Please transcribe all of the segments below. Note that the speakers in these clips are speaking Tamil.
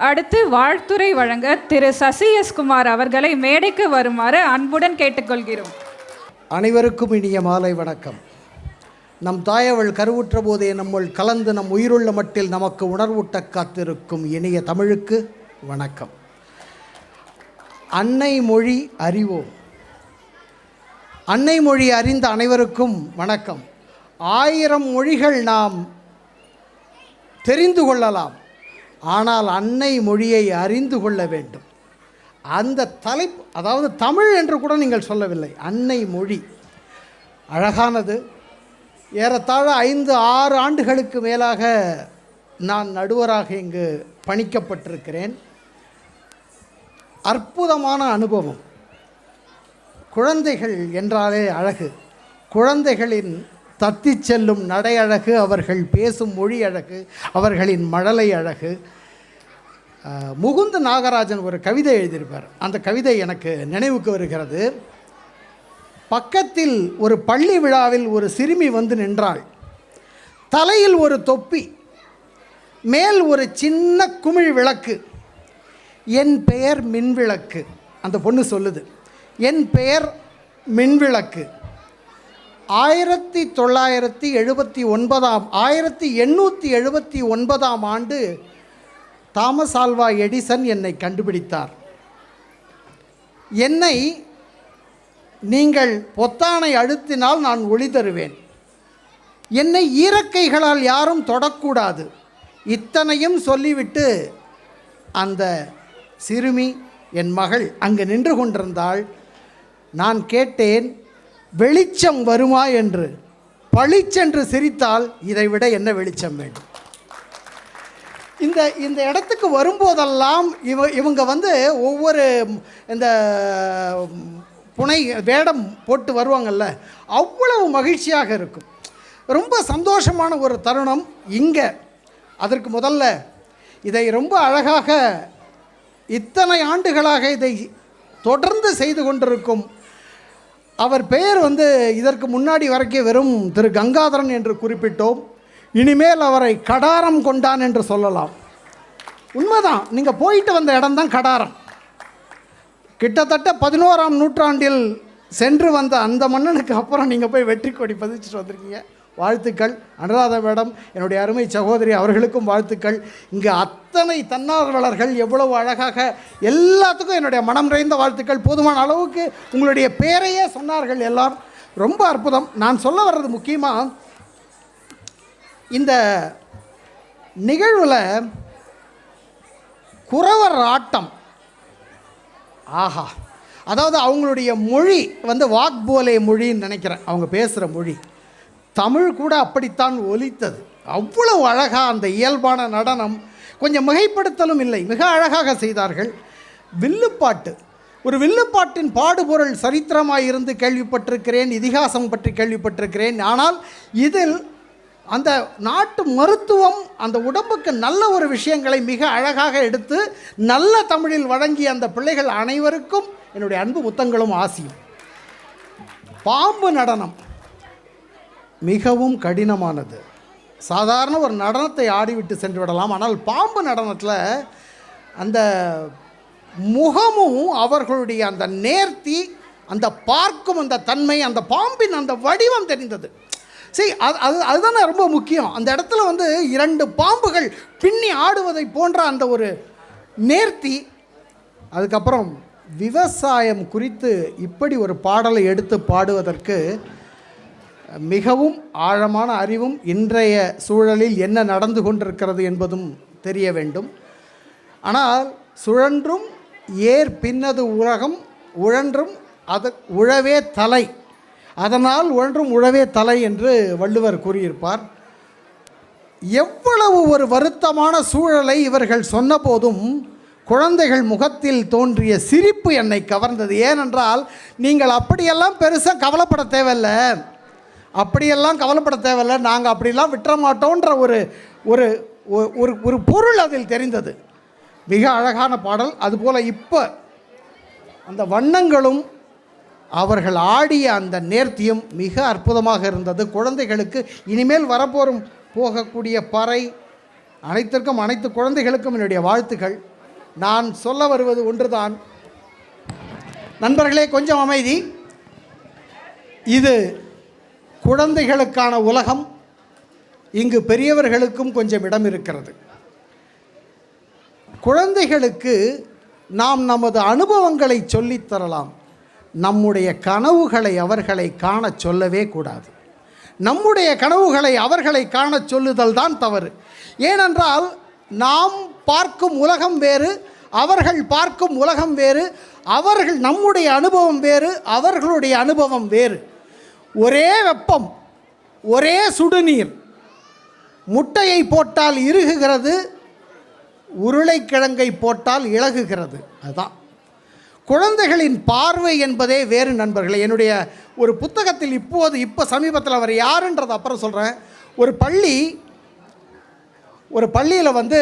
அடுத்து வாழ்த்துரை வழங்க திரு சசி எஸ் குமார் அவர்களை மேடைக்கு வருமாறு அன்புடன் கேட்டுக்கொள்கிறோம். அனைவருக்கும் இனிய மாலை வணக்கம். நம் தாயவள் கருவுற்ற போதே நம்முள் கலந்து நம் உயிருள்ள மட்டில் நமக்கு உணர்வூட்ட காத்திருக்கும் இனிய தமிழுக்கு வணக்கம். அன்னை மொழி அறிவோம். அன்னை மொழி அறிந்த அனைவருக்கும் வணக்கம். ஆயிரம் மொழிகள் நாம் தெரிந்து கொள்ளலாம். ஆனால் அன்னை மொழியை அறிந்து கொள்ள வேண்டும். அந்த தலைப்பு அதாவது தமிழ் என்று கூட நீங்கள் சொல்லவில்லை அன்னை மொழி. அழகானது. ஏறத்தாழ ஐந்து ஆறு ஆண்டுகளுக்கு மேலாக நான் நடுவராக இங்கு பணிக்கப்பட்டிருக்கிறேன். அற்புதமான அனுபவம். குழந்தைகள் என்றாலே அழகு. குழந்தைகளின் தத்தி செல்லும் நடை அழகு அவர்கள் பேசும் மொழி அழகு அவர்களின் மழலை அழகு முகுந்த நாகராஜன் ஒரு கவிதை எழுதியிருப்பார். அந்த கவிதை எனக்கு நினைவுக்கு வருகிறது. பக்கத்தில் ஒரு பள்ளி விழாவில் ஒரு சிறுமி வந்து நின்றாள். தலையில் ஒரு தொப்பி மேல் ஒரு சின்ன குமிழ் விளக்கு என் பெயர் மின்விளக்கு. அந்த பொண்ணு சொல்லுது என் பெயர் மின்விளக்கு. ஆயிரத்தி தொள்ளாயிரத்தி எழுபத்தி ஒன்பதாம் ஆயிரத்தி எண்ணூற்றி எழுபத்தி ஒன்பதாம் ஆண்டு தாமஸ் ஆல்வா எடிசன் என்னை கண்டுபிடித்தார். என்னை நீங்கள் பொத்தானை அழுத்தினால் நான் ஒளி தருவேன். என்னை ஈரக்கைகளால் யாரும் தொடக்கூடாது. இத்தனையும் சொல்லிவிட்டு அந்த சிறுமி என் மகள் அங்கு நின்று கொண்டிருந்தாள். நான் கேட்டேன் வெளிச்சம் வருமா? என்று. பளிச்சென்று சிரித்தால் இதைவிட என்ன வெளிச்சம் வேண்டும்? இந்த இந்த இடத்துக்கு வரும்போதெல்லாம் இவ இவங்க வந்து ஒவ்வொரு இந்த புனை வேடம் போட்டு வருவாங்கல்ல அவ்வளவு மகிழ்ச்சியாக இருக்கும். ரொம்ப சந்தோஷமான ஒரு தருணம் இங்கே. அதற்கு முதல்ல இதை ரொம்ப அழகாக இத்தனை ஆண்டுகளாக இதை தொடர்ந்து செய்து கொண்டிருக்கும் அவர் பெயர் வந்து இதற்கு முன்னாடி வரைக்கும் வெறும் திரு கங்காதரன் என்று குறிப்பிட்டோம். இனிமேல் அவரை கடாரம் கொண்டான் என்று சொல்லலாம். உண்மைதான். நீங்கள் போயிட்டு வந்த இடம்தான் கடாரம். கிட்டத்தட்ட பதினோராம் நூற்றாண்டில் சென்று வந்த அந்த மன்னனுக்கு அப்புறம் நீங்கள் போய் வெற்றி கொடி பதிச்சுட்டு வந்திருக்கீங்க. வாழ்த்துக்கள். அனுராதா மேடம் என்னுடைய அருமை சகோதரி அவர்களுக்கும் வாழ்த்துக்கள். இங்கே அத்தனை தன்னார்வலர்கள் எவ்வளவு அழகாக எல்லாத்துக்கும் என்னுடைய மனம் நிறைந்த வாழ்த்துக்கள். போதுமான அளவுக்கு உங்களுடைய பேரையே சொன்னார்கள் எல்லாம். ரொம்ப அற்புதம். நான் சொல்ல வர்றது முக்கியமாக இந்த நிகழ்வில் குறவர் ஆட்டம் ஆஹா. அதாவது அவங்களுடைய மொழி வந்து வாக்போலை மொழின்னு நினைக்கிறேன். அவங்க பேசுகிற மொழி. தமிழ் கூட அப்படித்தான் ஒலித்தது. அவ்வளவு அழகாக அந்த இயல்பான நடனம் கொஞ்சம் மிகைப்படுத்தலும் இல்லை. மிக அழகாக செய்தார்கள். வில்லுப்பாட்டு. ஒரு வில்லுப்பாட்டின் பாடுபொருள் சரித்திரமாக இருந்து கேள்விப்பட்டிருக்கிறேன் இதிகாசம் பற்றி கேள்விப்பட்டிருக்கிறேன். ஆனால் இதில் அந்த நாட்டு மருத்துவம் அந்த உடம்புக்கு நல்ல ஒரு விஷயங்களை மிக அழகாக எடுத்து நல்ல தமிழில் வழங்கிய அந்த பிள்ளைகள் அனைவருக்கும் என்னுடைய அன்பு முத்தங்களும் ஆசியும். பாம்பு நடனம் மிகவும் கடினமானது. சாதாரண ஒரு நடனத்தை ஆடிவிட்டு சென்று விடலாம். ஆனால் பாம்பு நடனத்தில் அந்த முகமும் அவர்களுடைய அந்த நேர்த்தி அந்த பார்க்கும் அந்த தன்மை அந்த பாம்பின் அந்த வடிவம் தெரிந்தது. சரி அது அது அதுதானே ரொம்ப முக்கியம். அந்த இடத்துல வந்து இரண்டு பாம்புகள் பின்னி ஆடுவதை போன்ற அந்த ஒரு நேர்த்தி அதுக்கப்புறம் விவசாயம் குறித்து இப்படி ஒரு பாடலை எடுத்து பாடுவதற்கு மிகவும் ஆழமான அறிவும் இன்றைய சூழலில் என்ன நடந்து கொண்டிருக்கிறது என்பதும் தெரிய வேண்டும். ஆனால் சுழன்றும் ஏர் பின்னது உலகம் உழன்றும் அது உழவே தலை. அதனால் ஒன்றும் உழவே தலை என்று வள்ளுவர் கூறியிருப்பார். எவ்வளவு ஒரு வருத்தமான சூழலை இவர்கள் சொன்னபோதும் குழந்தைகள் முகத்தில் தோன்றிய சிரிப்பு என்னை கவர்ந்தது. ஏனென்றால் நீங்கள் அப்படியெல்லாம் பெருசாக கவலைப்பட தேவையில்லை. அப்படியெல்லாம் கவலைப்பட தேவையில்லை. நாங்கள் அப்படிலாம் விட்டுற மாட்டோன்ற ஒரு ஒரு ஒரு ஒரு பொருள் அதில் தெரிந்தது. மிக அழகான பாடல். அதுபோல் இப்போ அந்த வண்ணங்களும் அவர்கள் ஆடிய அந்த நேர்த்தியும் மிக அற்புதமாக இருந்தது. குழந்தைகளுக்கு இனிமேல் வரப்போரும் போகக்கூடிய பறை அனைத்திற்கும் அனைத்து குழந்தைகளுக்கும் என்னுடைய வாழ்த்துக்கள். நான் சொல்ல வருவது ஒன்றுதான். நண்பர்களே கொஞ்சம் அமைதி. இது குழந்தைகளுக்கான உலகம். இங்கு பெரியவர்களுக்கும் கொஞ்சம் இடம் இருக்கிறது. குழந்தைகளுக்கு நாம் நமது அனுபவங்களை சொல்லித் தரலாம். நம்முடைய கனவுகளை அவர்களை காணச் சொல்லவே கூடாது. நம்முடைய கனவுகளை அவர்களை காணச் சொல்லுதல் தான் தவறு. ஏனென்றால் நாம் பார்க்கும் உலகம் வேறு அவர்கள் பார்க்கும் உலகம் வேறு அவர்கள் நம்முடைய அனுபவம் வேறு அவர்களுடைய அனுபவம் வேறு. ஒரே வெப்பம் ஒரே சுடுநீர் முட்டையை போட்டால் இறுகுகிறது உருளைக்கிழங்கை போட்டால் இழகுகிறது அதுதான். குழந்தைகளின் பார்வை என்பதே வேறு நண்பர்களே. என்னுடைய ஒரு புத்தகத்தில் இப்போது இப்போ சமீபத்தில் அவர் யாருன்றது அப்புறம் சொல்கிறேன் ஒரு பள்ளி ஒரு பள்ளியில் வந்து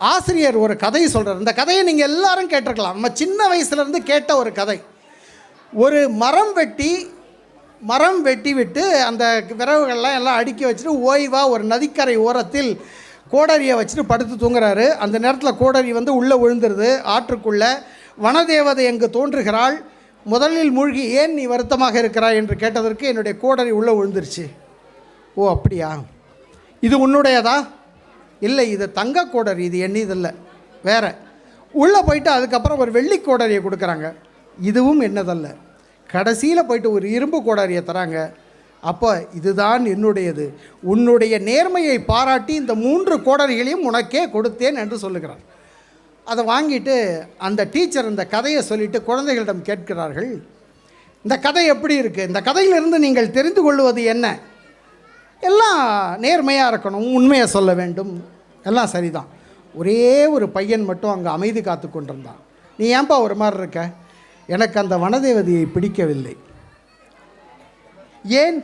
ஆசிரியர் ஒரு கதையை சொல்கிறார் இந்த கதையை நீங்கள் எல்லாரும் கேட்டிருக்கலாம். நம்ம சின்ன வயசுலேருந்து கேட்ட ஒரு கதை. ஒரு மரம் வெட்டி மரம் வெட்டி விட்டு அந்த விறகுகள்லாம் எல்லாம் அடுக்கி வச்சுட்டு ஓய்வாக ஒரு நதிக்கரை ஓரத்தில் கோடரியை வச்சுட்டு படுத்து தூங்குறாரு. அந்த நேரத்தில் கோடரி வந்து உள்ளே விழுந்துருது. ஆற்றுக்குள்ளே வனதேவதை எங்கு தோன்றுகிறாள்? முதலில் மூழ்கி ஏன் நீ வருத்தமாக இருக்கிறாய் என்று கேட்டதற்கு என்னுடைய கோடரி உள்ளே விழுந்துருச்சு. ஓ அப்படியா? இது உன்னுடையதா? இல்லை இது தங்க கோடரி இது என்னதில்லை வேற. உள்ளே போயிட்டு அதுக்கப்புறம் ஒரு வெள்ளி கோடரியை கொடுக்குறாங்க. இதுவும் என்னதல்ல. கடைசியில் போயிட்டு ஒரு இரும்பு கோடாரியை தராங்க. அப்போ இதுதான் என்னுடையது. உன்னுடைய நேர்மையை பாராட்டி இந்த மூன்று கோடரிகளையும் உனக்கே கொடுத்தேன் என்று சொல்லுகிறார். அதை வாங்கிட்டு அந்த டீச்சர் இந்த கதையை சொல்லிவிட்டு குழந்தைகளிடம் கேட்கிறார்கள். இந்த கதை எப்படி இருக்குது இந்த கதையிலிருந்து நீங்கள் தெரிந்து கொள்வது என்ன? எல்லாம் நேர்மையாக இருக்கணும் உண்மையை சொல்ல வேண்டும். எல்லாம் சரிதான். ஒரே ஒரு பையன் மட்டும் அங்கே அமைதி காத்து கொண்டிருந்தான். நீ ஏன்பா ஒரு மாதிரி இருக்க? எனக்கு அந்த வனதேவதையை பிடிக்கவில்லை. ஏன்?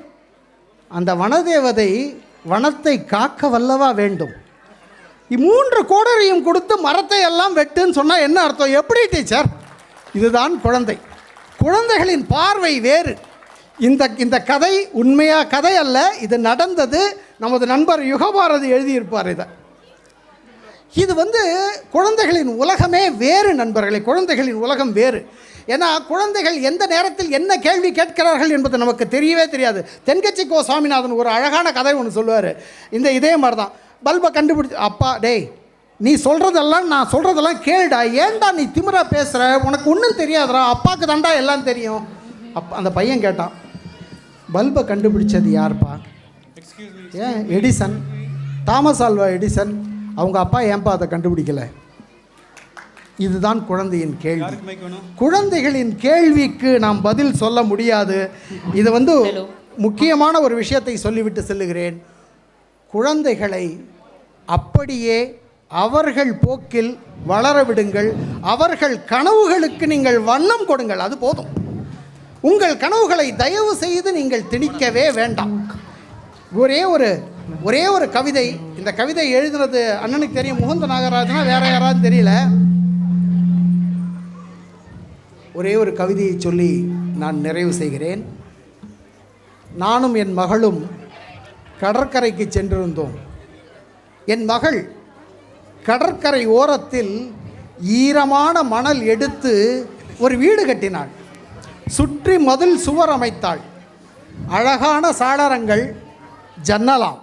அந்த வனதேவதை வனத்தை காக்க வல்லவா வேண்டும்? இம்மூன்று கோடரையும் கொடுத்து மரத்தை எல்லாம் வெட்டுன்னு சொன்னால் என்ன அர்த்தம்? எப்படி டீச்சர் இதுதான் குழந்தை. குழந்தைகளின் பார்வை வேறு. இந்த இந்த கதை உண்மையாக கதை அல்ல இது நடந்தது நமது நண்பர் யுகபாரதி எழுதியிருப்பார் இதை. இது வந்து குழந்தைகளின் உலகமே வேறு நண்பர்களே குழந்தைகளின் உலகம் வேறு. ஏன்னா குழந்தைகள் எந்த நேரத்தில் என்ன கேள்வி கேட்கிறார்கள் என்பது நமக்கு தெரியவே தெரியாது. தென்கட்சி கோ சுவாமிநாதன் ஒரு அழகான கதை ஒன்று சொல்லுவார். இந்த இதே மாதிரி தான் பல்பை கண்டுபிடிச்சி அப்பா டேய் நீ சொல்கிறதெல்லாம் நான் சொல்கிறதெல்லாம் கேளுடா. ஏன்டா நீ திமிரா பேசுகிற உனக்கு ஒன்றும் தெரியாதுடா. அப்பாவுக்கு தாண்டா எல்லாம் தெரியும். அப்பா அந்த பையன் கேட்டான் பல்பை கண்டுபிடிச்சது யார்ப்பா? ஏன் எடிசன். Thomas Alva Edison. அவங்க அப்பா ஏன்பா அதை கண்டுபிடிக்கல? இதுதான் குழந்தையின் கேள்வி. குழந்தைகளின் கேள்விக்கு நாம் பதில் சொல்ல முடியாது. இது வந்து முக்கியமான ஒரு விஷயத்தை சொல்லிவிட்டு செல்லுகிறேன். குழந்தைகளை அப்படியே அவர்கள் போக்கில் வளர விடுங்கள். அவர்கள் கனவுகளுக்கு நீங்கள் வண்ணம் கொடுங்கள். அது போதும். உங்கள் கனவுகளை தயவு செய்து நீங்கள் திணிக்கவே வேண்டாம். ஒரே ஒரு ஒரே ஒரு கவிதை இந்த கவிதை எழுதுனது அண்ணனுக்கு தெரியும். முகுந்த நாகராஜனா வேற யாராவது தெரியல? ஒரே ஒரு கவிதையை சொல்லி நான் நிறைவு செய்கிறேன். நானும் என் மகளும் கடற்கரைக்கு சென்றிருந்தோம். என் மகள் கடற்கரை ஓரத்தில் ஈரமான மணல் எடுத்து ஒரு வீடு கட்டினாள். சுற்றி மதில் சுவர் அமைத்தாள். அழகான சாளரங்கள் ஜன்னலாம்.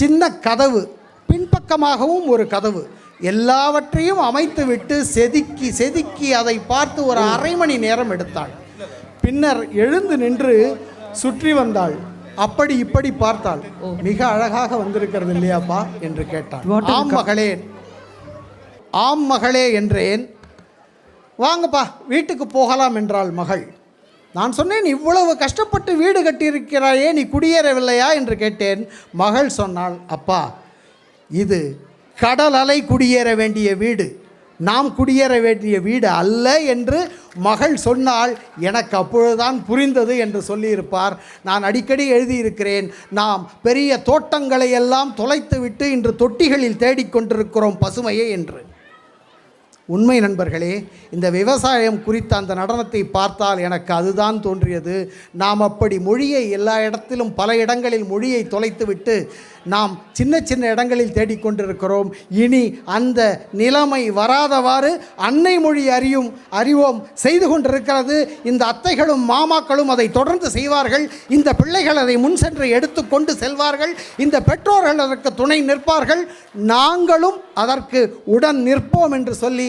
சின்ன கதவு பின்பக்கமாகவும் ஒரு கதவு. எல்லாவற்றையும் அமைத்துவிட்டு செதுக்கி செதுக்கி அதை பார்த்து ஒரு அரை மணி நேரம் எடுத்தாள். பின்னர் எழுந்து நின்று சுற்றி வந்தாள். அப்படி இப்படி பார்த்தாள் மிக அழகாக வந்திருக்கிறது இல்லையாப்பா என்று கேட்டாள் ஆம் மகளே. ஆம் மகளே என்றேன். வாங்கப்பா வீட்டுக்கு போகலாம் என்றாள் மகள். நான் சொன்னேன் இவ்வளவு கஷ்டப்பட்டு வீடு கட்டியிருக்கிறாயே நீ குடியேறவில்லையா என்று கேட்டேன். மகள் சொன்னாள் அப்பா இது கடல் அலை குடியேற வேண்டிய வீடு. நாம் குடியேற வேண்டிய வீடு அல்ல என்று மகள் சொன்னால் எனக்கு அப்பொழுதுதான் புரிந்தது என்று சொல்லியிருப்பார். நான் அடிக்கடி எழுதியிருக்கிறேன் நாம் பெரிய தோட்டங்களை எல்லாம் தொலைத்துவிட்டு இன்று தொட்டிகளில் தேடிக்கொண்டிருக்கிறோம் பசுமையை என்று. உண்மை நண்பர்களே இந்த விவசாயம் குறித்த அந்த நடனத்தை பார்த்தால் எனக்கு அதுதான் தோன்றியது. நாம் அப்படி மொழியை எல்லா இடத்திலும் பல இடங்களில் மொழியை தொலைத்துவிட்டு நாம் சின்ன சின்ன இடங்களில் தேடிக்கொண்டிருக்கிறோம் இனி அந்த நிலைமை வராதவாறு அன்னை மொழி அறியும் அறிவோம் செய்து கொண்டிருக்கிறது. இந்த அத்தைகளும் மாமாக்களும் அதை தொடர்ந்து செய்வார்கள். இந்த பிள்ளைகள் அதை முன் சென்று எடுத்துக்கொண்டு செல்வார்கள். இந்த பெற்றோர்கள் அதற்கு துணை நிற்பார்கள். நாங்களும் அதற்கு உடன் நிற்போம் என்று சொல்லி